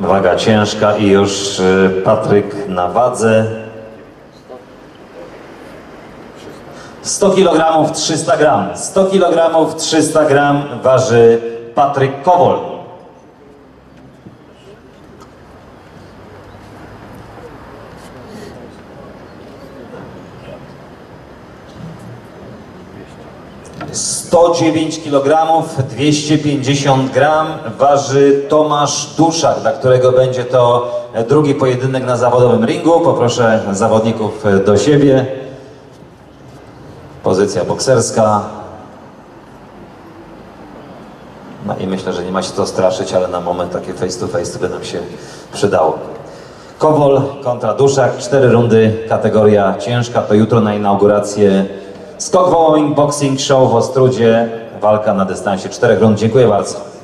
Waga ciężka i już y, Patryk na wadze. 100 kg 300 gram. 100 kg 300 gram waży Patryk Kowol. Sto dziewięć kg 250 gram waży Tomasz Duszak, dla którego będzie to drugi pojedynek na zawodowym ringu. Poproszę zawodników do siebie. Pozycja bokserska. No i myślę, że nie ma się co straszyć, ale na moment takie face to face by nam się przydało. Kowol kontra Duszak, cztery rundy, kategoria ciężka, to jutro na inaugurację Skok Wołomin Boxing Show w Ostrudzie, walka na dystansie czterech rund. Dziękuję bardzo.